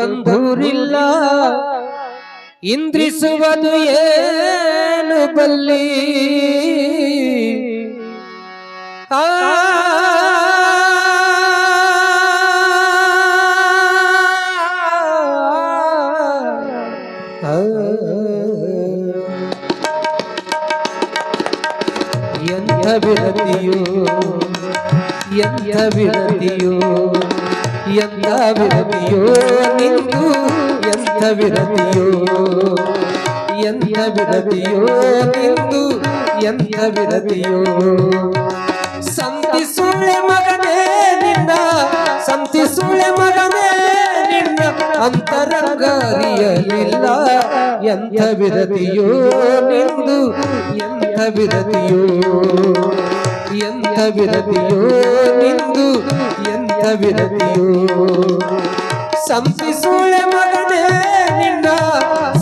ಬಂಧೂರಿಲ್ಲ ಇಂದ್ರಿಸುವುದು ಏನು ಬಲ್ಲಿ? ಆ. ಎಂಥ ವಿರತಿಯೋ ಎಂಥ ವಿರತಿಯೋ. ಎಂಥ ವಿರತಿಯೋ ನಿಂದು ಎಂಥ ವಿರತಿಯೋ? ಎಂಥ ವಿರತಿಯೋ ನಿಂದು ಎಂಥ ವಿರತಿಯೋ? ಸಂತಿ ಸುಳ್ಳೆ ಮಗನೇ ನಿನ್ನ, ಸಂತಿ ಸುಳ್ಳೆ ಮಗನೇ ನಿನ್ನ, ಅಂತರಂಗರಿಯಲಿಲ್ಲ. ಎಂಥ ವಿರತಿಯೋ ನಿಂದು ಎಂಥ ವಿರತಿಯೋ? ಎಂಥ ವಿರತಿಯೋ ನಿಂದು, ಎಂಥ ವಿರತಿಯೋ ಸಂತಿ ಸುಳ್ಳೆ ಮಗನೇ ನಿನ್ನ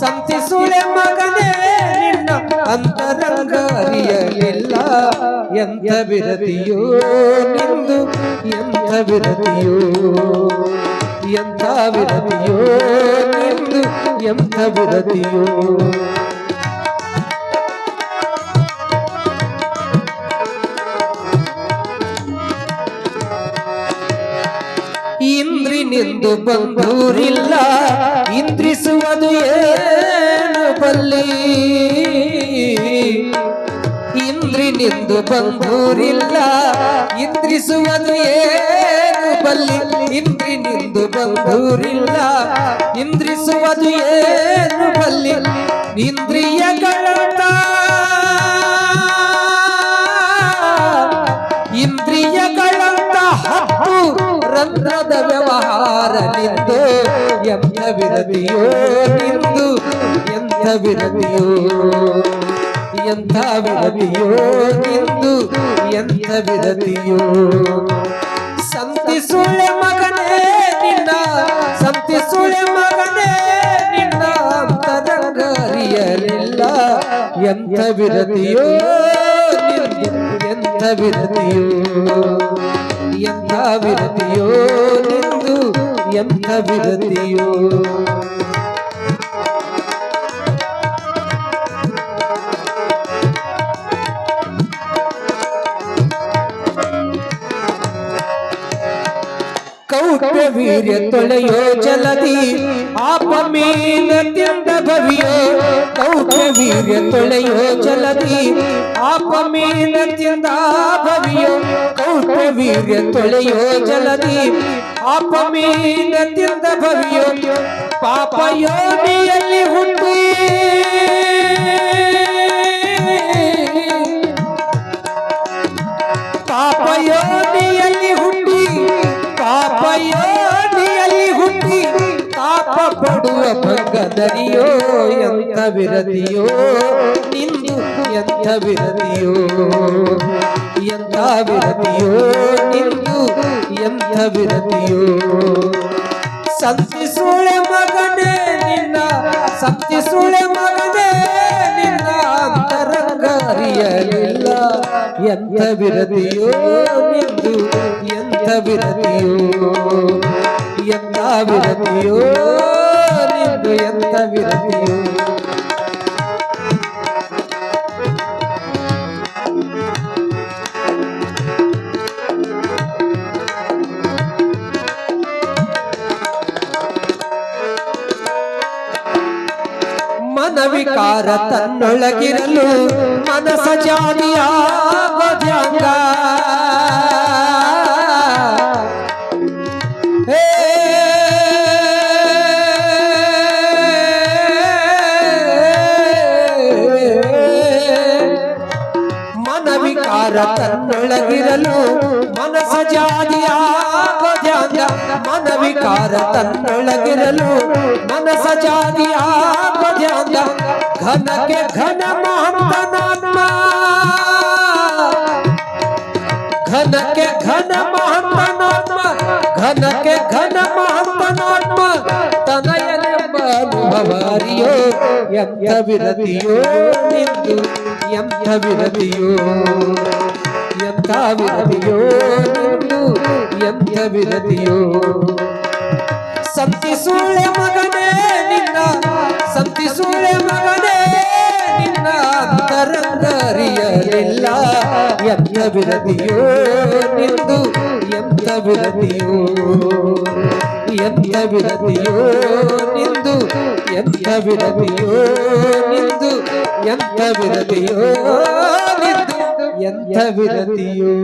ಸಂತಿ ಸುಳ್ಳೆ ಮಗನೇ ನಿನ್ನ ಅಂತರಂಗರಿಯಲಿಲ್ಲ ಎಂಥ ವಿರತಿಯೋ ನಿಂದು, ಎಂಥ ವಿರತಿಯೋ ಎಂಥ ವಿರತಿಯೋ ನಿಂದು, ಎಂಥ ವಿರತಿಯೋ ಇಂದ್ರಿನಿಂದು ಬಂಧೂರಿಲ್ಲ ಇಂದ್ರಿಸುವುದು ಏನು ಬಲ್ಲಿ? ಇಂದ್ರಿನಿಂದು ಬಂಧೂರಿಲ್ಲ ಇಂದ್ರಿಸುವುದು ಏನು ಬಲ್ಲಿ? ಇಂದ್ರಿನಿಂದು ಬಂಧೂರಿಲ್ಲ ಇಂದ್ರಿಸುವುದು ಏನು ಬಲ್ಲಿ? ಇಂದ್ರಿಯಗಳಂತ ಇಂದ್ರಿಯಗಳಂತ ಎಂಥ ವಿರತಿಯೋ ನಿಂದು? ಎಂಥ ವಿರತಿಯೋ ಎಂಥ ವಿರತಿಯೋ ನಿಂದು? ಎಂಥ ವಿರತಿಯೋ ಸಂತಿ ಸುಳ್ಳೆ ಮಗನೇ ನಿನ್ನ ಸಂತಿ ಸುಳ್ಳೆ ಮಗನೇ ನಿನ್ನ, ಅಂತರಂಗರಿಯಲಿಲ್ಲ. ಎಂಥ ವಿರತಿಯೋ ನಿಂದು? ಎಂಥ ವಿರತಿಯೋ ಎಂಥ ವಿರತಿಯೋ ನಿಂದು? ಎಂಥ ವಿರತಿಯೋ? ಕೌಟ ವೀರ್ಯ ತೊಳೆಯೋ ಜಲದಿ ಆಪ ಮೀನ ತಿಂದ ಭವಿಯೋ. ಕೌಟ ವೀರ್ಯ ತೊಳೆಯೋ ಜಲದಿ ಆಪ ಮೀನ ತಿಂದ ಭವಿಯೋ. ಕೌಟ ವೀರ್ಯ ತೊಳೆಯೋ ಜಲದಿ ಆಪ ಮೀನ ಭವಿಯೋ ಪಾಪ ಯೋನಿಯಲ್ಲಿ ಹುಟ್ಟಿ. ಪಾಪ ಯೋನಿಯಲ್ಲಿ ಹುಟ್ಟಿ, ಪಾಪ ಯೋನಿಯಲ್ಲಿ ಹುಟ್ಟಿ, ಪಾಪ ಪಡುವ ಭಂಗದರಿಯೋ ಎಂತ ವಿರತಿಯೋ ನಿಂದು ಎಂಥ ವಿರತಿಯೋ ಎಂಥ ವಿರತಿಯೋ ನಿಂದು, ಎಂಥ ವಿರತಿಯೋ ಸಂತಿ ಸುಳೆ ಮಗನೇ ನಿನ್ನ ಸಂತಿ ಸುಳೆ ಮಗನೇ ನಿನ್ನ ಅಂತರಂಗ ಅರಿಯಲಿಲ್ಲ ಎಂಥ ವಿರತಿಯೋ ನಿಂದು, ಎಂಥ ವಿರತಿಯೋ ಎಂಥ ವಿರತಿಯೋ ನಿಂದು, ಎಂಥ ವಿರತಿಯೋ ಮನವಿಕಾರ ತನ್ನೊಳಗಿರಲು ಮನಸ ಜಾತಿಯ ಬದ್ಯಾಂಗ ಹೇ ಮನವಿಕಾರ ತನ್ನೊಳಗಿರಲು ಮನಸ ಜಾತಿಯ ಬದ್ಯಾಂಗ ಮನವಿಕಾರ ತನ್ನೊಳಗಿರಲು ಮನಸ ಜಾತಿಯ ಬದ್ಯಾಂಗ ಘನಕ್ಕೆ ಘನ ಮಹಂತನಾತ್ಮ ಘನಕ್ಕೆ ಘನ ಮಹಂತನಾತ್ಮ ಘನಕ್ಕೆ ಘನ ಮಹಂತನಾತ್ಮ ತನಯನೆಂಬ ಅನುಭವಾರಿಯೋ ಎಂಥ ವಿರತಿಯೋ ನಿಂದು ಎಂಥ ವಿರತಿಯೋ ಎಂಥ ವಿರತಿಯೋ ನಿಂದು ಎಂಥ ವಿರತಿಯೋ ಸಂತಿ ಸುಳ್ಳೆ ಮಗನೇ ನಿನ್ನ ಸಂತಿ ಸುಳ್ಳೆ ಮಗನೇ ನಿನ್ನ ಅಂತರಂಗರಿಯಲಿಲ್ಲ ಎಂತ ಬಿರದಿಯೋ ನಿಂದು? ಎಂತ ಬಿರದಿಯೋ ಎಂತ ಬಿರದಿಯೋ ನಿಂದು? ಎಂತ ಬಿರದಿಯೋ ನಿಂದು? ಎಂತ ಬಿರದಿಯೋ ನಿಂದು? ಎಂತ ಬಿರದಿಯೋ